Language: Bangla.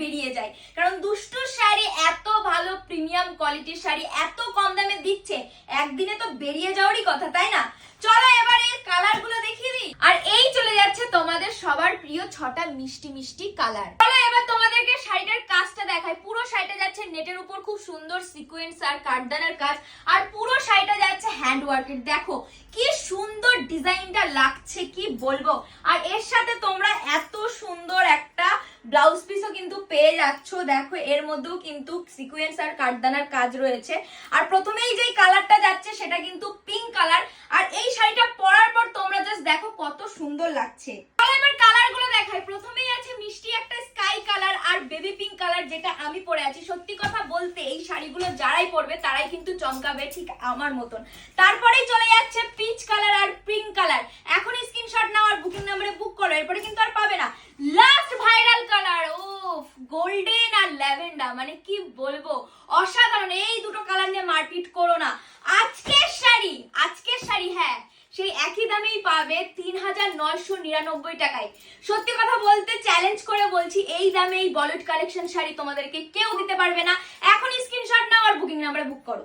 বেরিয়ে যায়। কারণ দুষ্টু শাড়ি এত ভালো প্রিমিয়াম কোয়ালিটির শাড়ি, এত কম দামে দিচ্ছে, একদিনে তো বেরিয়ে যাওয়ারই কথা, তাই না? চলো এবার এর কালারগুলো দেখিয়ে দিই। আর এই চলে যাচ্ছে তোমাদের সবার প্রিয় ছটা মিষ্টি মিষ্টি কালার চলো এবার তোমাদেরকে শাড়িটার কাজটা দেখাই। পুরো শাড়িটা যাচ্ছে নেটের উপর, খুব সুন্দর সিকোয়েন্স আর কাঠদানার কাজ। আর পুরো শাড়িটা যাচ্ছে হ্যান্ড ওয়ার্কের দেখো, কি সুন্দর ডিজাইনটা লাগছে, কি বলব? আর এর সাথে তোমরা এত সুন্দর একটা পেয়ে যাচ্ছ, দেখো, এর মধ্যেও কিন্তু সিকুয়েন্স আর কাঠদানার কাজ রয়েছে। আর প্রথমেই যেই কালারটা যাচ্ছে, সেটা কিন্তু পিঙ্ক কালার আর এই শাড়িটা পরার পর তোমরা জাস্ট দেখো কত সুন্দর লাগছে। এবার কালারগুলো দেখাই। প্রথমেই আছে মিষ্টি একটা স্কাই কালার আর বেবি পিঙ্ক কালার যেটা আমি পরে আছি। সত্যি কথা বলতে, এই শাড়িগুলো যারাই পরবে, তারাই কিন্তু চমকাবে ঠিক আমার মতন। তারপরেই চলে যাচ্ছে পিচ কালার আর পিঙ্ক কালার এখন স্ক্রিনশট নাও আর বুকিং নাম্বারে বুক করো এরপরে কিন্তু আর পাবে না লাস্ট ভাইরাল কালার ও গোল্ডেন আর ল্যাভেন্ডার মানে কি বলব? অসাধারণ, এই দুটো কালার নিয়ে মারপিট করো না। আজকের শাড়ি আজকের শাড়ি হ্যাঁ সেই একই দামেই পাবে তিন হাজার নয়শো নিরানব্বই টাকায়। সত্যি কথা বলতে চ্যালেঞ্জ করে বলছি, এই দামে এই বলিউড কালেকশন শাড়ি তোমাদেরকে কেউ দিতে পারবে না। এখনই স্ক্রিনশট নাও আর বুকিং নাম্বারে বুক করো।